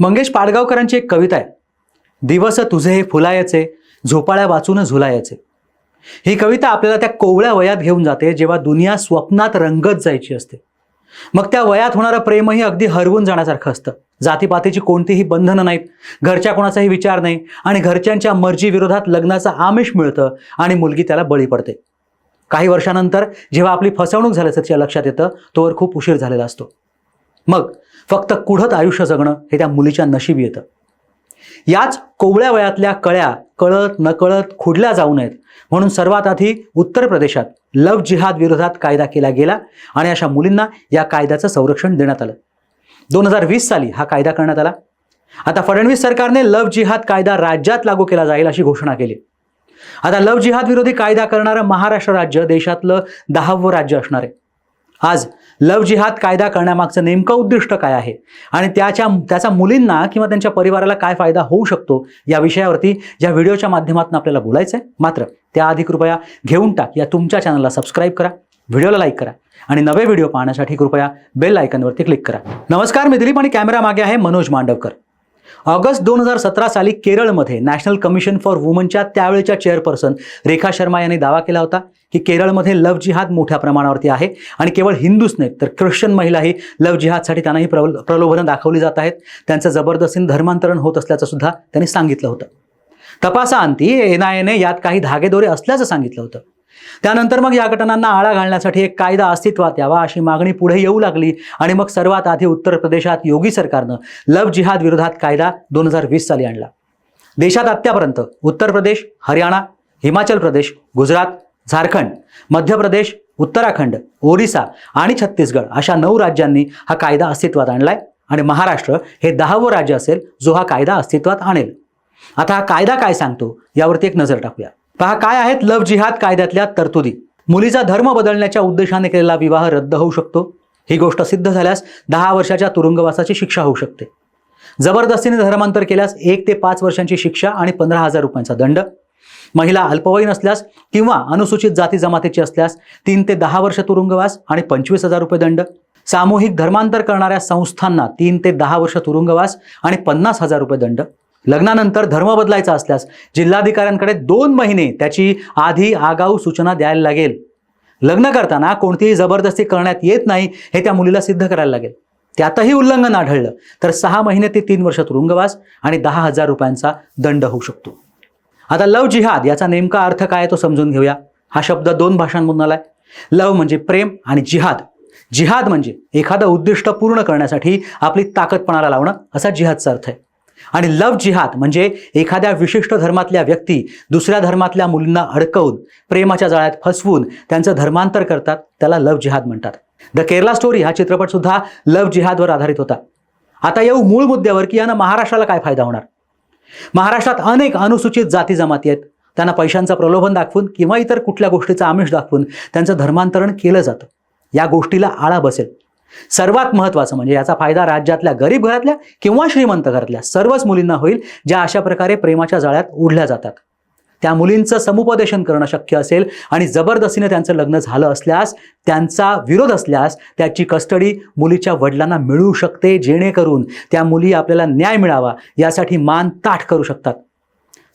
मंगेश पाडगावकरांची एक कविता आहे. दिवस तुझे हे फुलायचे झोपाळ्या वाचून झुलायचे. ही कविता आपल्याला त्या कोवळ्या वयात घेऊन जाते जेव्हा दुनिया स्वप्नात रंगत जायची असते. मग त्या वयात होणारं प्रेमही अगदी हरवून जाण्यासारखं असतं. जातीपातीची कोणतीही बंधनं नाहीत घरच्या कोणाचाही विचार नाही आणि घरच्यांच्या मर्जीविरोधात लग्नाचं आमिष मिळतं आणि मुलगी त्याला बळी पडते. काही वर्षानंतर जेव्हा आपली फसवणूक झाल्याचं तिच्या लक्षात येतं तोवर खूप उशीर झालेला असतो. मग फक्त कुढत आयुष्य जगणं हे त्या मुलीच्या नशिबी येतं. याच कोवळ्या वयातल्या कळ्या कळत नकळत खुडल्या जाऊ नयेत. म्हणून सर्वात आधी उत्तर प्रदेशात लव जिहाद विरोधात कायदा केला गेला आणि अशा मुलींना या कायद्याचं संरक्षण देण्यात आलं. दोन हजार वीस साली हा कायदा करण्यात आला. आता फडणवीस सरकारने लव जिहाद कायदा राज्यात लागू केला जाईल अशी घोषणा केली. आता लव जिहाद विरोधी कायदा करणारं महाराष्ट्र राज्य देशातलं दहावं राज्य असणार आहे. आज लव जिहाद कायदा करण्यामागचं नेमकं उद्दिष्ट काय आहे? आणि त्याच्या त्याचा मुलींना किंवा त्यांच्या परिवाराला काय फायदा होऊ शकतो या विषयावरती या व्हिडिओच्या माध्यमातून आपल्याला बोलायचं आहे मात्र त्याआधी कृपया घेऊन टाक या तुमच्या चॅनलला सबस्क्राईब करा व्हिडिओला लाईक करा आणि नवे व्हिडिओ पाहण्यासाठी कृपया बेल आयकनवरती क्लिक करा. नमस्कार मी दिलीप आणि कॅमेरा मागे आहे मनोज मांडवकर. ऑगस्ट दोन हजार सतरा साली केरळमध्ये नॅशनल कमिशन फॉर वुमनच्या त्यावेळच्या चेअरपर्सन रेखा शर्मा यांनी दावा केला होता की केरळमध्ये लव जिहाद मोठ्या प्रमाणावरती आहे आणि केवळ हिंदूच नाही तर ख्रिश्चन महिलाही लव जिहादसाठी त्यांनाही प्रल प्रलोभनं दाखवली जात आहेत. त्यांचं जबरदस्तीने धर्मांतरण होत असल्याचं सुद्धा त्यांनी सांगितलं होतं. तपासाअंती एन आय एने यात काही धागेदोरे असल्याचं सांगितलं होतं. त्यानंतर मग या घटनांना आळा घालण्यासाठी एक कायदा अस्तित्वात यावा अशी मागणी पुढे येऊ लागली आणि मग सर्वात आधी उत्तर प्रदेशात योगी सरकारनं लव जिहाद विरोधात कायदा दोन हजार वीस साली आणला. देशात आत्तापर्यंत उत्तर प्रदेश हरियाणा हिमाचल प्रदेश गुजरात झारखंड मध्य प्रदेश उत्तराखंड ओरिसा आणि छत्तीसगड अशा नऊ राज्यांनी हा कायदा अस्तित्वात आणलाय आणि महाराष्ट्र हे दहावं राज्य असेल जो हा कायदा अस्तित्वात आणेल. आता हा कायदा काय सांगतो यावरती एक नजर टाकूया. पहा काय आहेत लव जिहाद कायद्यातल्या तरतुदी? मुलीचा धर्म बदलण्याच्या उद्देशाने केलेला विवाह रद्द होऊ शकतो. ही गोष्ट सिद्ध झाल्यास दहा वर्षाच्या तुरुंगवासाची शिक्षा होऊ शकते. जबरदस्तीने धर्मांतर केल्यास एक ते पाच वर्षांची शिक्षा आणि पंधरा हजार रुपयांचा दंड. महिला अल्पवयीन असल्यास किंवा अनुसूचित जाती जमातीची असल्यास तीन ते दहा वर्ष तुरुंगवास आणि पंचवीस हजार रुपये दंड. सामूहिक धर्मांतर करणाऱ्या संस्थांना तीन ते दहा वर्ष तुरुंगवास आणि पन्नास हजार रुपये दंड. लग्नानंतर धर्म बदलायचा असल्यास जिल्हाधिकाऱ्यांकडे दोन महिने त्याची आधी आगाऊ सूचना द्यायला लागेल. लग्न करताना कोणतीही जबरदस्ती करण्यात येत नाही हे त्या मुलीला सिद्ध करायला लागेल. त्यातही उल्लंघन आढळलं तर सहा महिने ते तीन वर्ष तुरुंगवास आणि दहा हजार रुपयांचा दंड होऊ शकतो. आता लव जिहाद याचा नेमका अर्थ काय तो समजून घेऊया. हा शब्द दोन भाषांमधून आलाय. लव म्हणजे प्रेम आणि जिहाद. जिहाद म्हणजे एखादं उद्दिष्ट पूर्ण करण्यासाठी आपली ताकदपणाला लावणं असा जिहादचा अर्थ आहे. आणि लव जिहाद म्हणजे एखाद्या विशिष्ट धर्मातल्या व्यक्ती दुसऱ्या धर्मातल्या मुलींना अडकवून प्रेमाच्या जाळ्यात फसवून त्यांचं धर्मांतर करतात त्याला लव जिहाद म्हणतात. द केरला स्टोरी हा चित्रपट सुद्धा लव जिहादवर आधारित होता. आता येऊ मूळ मुद्द्यावर की यानं महाराष्ट्राला काय फायदा होणार? महाराष्ट्रात अनेक अनुसूचित जाती जमाती आहेत. त्यांना पैशांचं प्रलोभन दाखवून किंवा इतर कुठल्या गोष्टीचं आमिष दाखवून त्यांचं धर्मांतरण केलं जातं. या गोष्टीला आळा बसेल. सर्वात महत्त्वाचं म्हणजे याचा फायदा राज्यातल्या गरीब घरातल्या किंवा श्रीमंत घरातल्या सर्वच मुलींना होईल ज्या अशा प्रकारे प्रेमाच्या जाळ्यात उडल्या जातात. त्या मुलींचं समुपदेशन करणं शक्य असेल आणि जबरदस्तीने त्यांचं लग्न झालं असल्यास त्यांचा विरोध असल्यास त्याची कस्टडी मुलीच्या वडिलांना मिळू शकते जेणेकरून त्या मुली आपल्याला न्याय मिळावा यासाठी मान ताठ करू शकतात.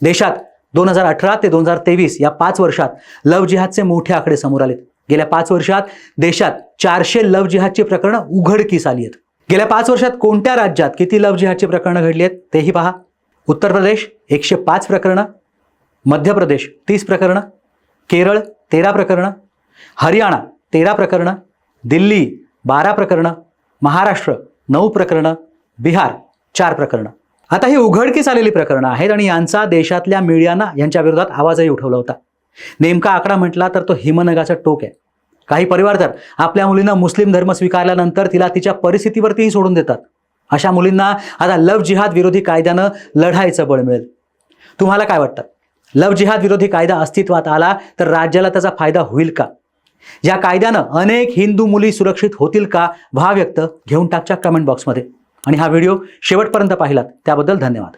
देशात दोन हजार अठरा ते दोन हजार तेवीस या पाच वर्षात लव जिहादचे मोठे आकडे समोर आलेत. गेल्या पाच वर्षात देशात चारशे लव जिहादची प्रकरणं उघडकीस आली आहेत. गेल्या पाच वर्षात कोणत्या राज्यात किती लव जिहादची प्रकरणं घडली आहेत तेही पहा. उत्तर प्रदेश एकशे पाच प्रकरणं मध्य प्रदेश तीस प्रकरणं केरळ तेरा प्रकरणं हरियाणा तेरा प्रकरणं दिल्ली बारा प्रकरणं महाराष्ट्र नऊ प्रकरणं बिहार चार प्रकरणं. आता ही उघडकीस आलेली प्रकरणं आहेत आणि यांचा देशातल्या मीडियानं यांच्या विरोधात आवाजही उठवला होता. नेमका आकडा म्हटला तर तो हिमनगाचा टोक आहे. काही परिवार तर आपल्या मुलींना मुस्लिम धर्म स्वीकारल्यानंतर तिला तिच्या परिस्थितीवरतीही सोडून देतात. अशा मुलींना आता लव जिहाद विरोधी कायद्यानं लढायचं बळ मिळेल. तुम्हाला काय वाटतं? लव जिहाद विरोधी कायदा अस्तित्वात आला तर राज्याला त्याचा फायदा होईल का? या कायद्यानं अनेक हिंदू मुली सुरक्षित होतील का? भाव व्यक्त घेऊन टाकच्या कमेंट बॉक्समध्ये आणि हा व्हिडिओ शेवटपर्यंत पाहिलात. त्याबद्दल धन्यवाद.